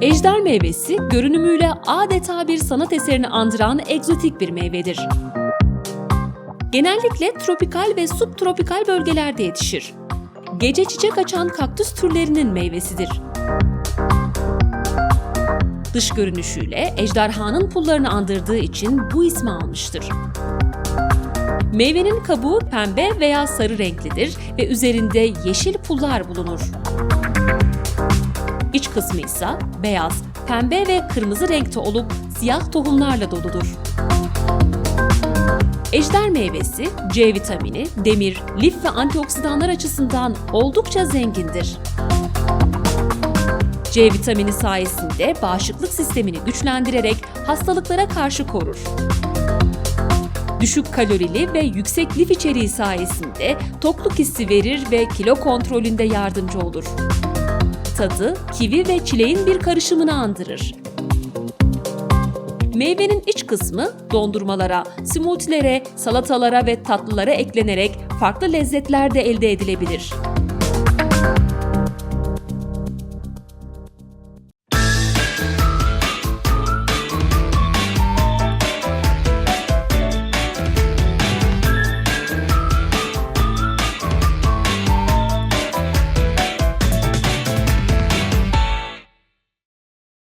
Ejder meyvesi görünümüyle adeta bir sanat eserini andıran egzotik bir meyvedir. Genellikle tropikal ve subtropikal bölgelerde yetişir. Gece çiçek açan kaktüs türlerinin meyvesidir. Dış görünüşüyle ejderhanın pullarını andırdığı için bu ismi almıştır. Meyvenin kabuğu pembe veya sarı renklidir ve üzerinde yeşil pullar bulunur. İç kısmı ise beyaz, pembe ve kırmızı renkte olup siyah tohumlarla doludur. Ejder meyvesi C vitamini, demir, lif ve antioksidanlar açısından oldukça zengindir. C vitamini sayesinde bağışıklık sistemini güçlendirerek hastalıklara karşı korur. Düşük kalorili ve yüksek lif içeriği sayesinde tokluk hissi verir ve kilo kontrolünde yardımcı olur. Tadı kivi ve çileğin bir karışımını andırır. Meyvenin iç kısmı dondurmalara, smoothie'lere, salatalara ve tatlılara eklenerek farklı lezzetlerde elde edilebilir.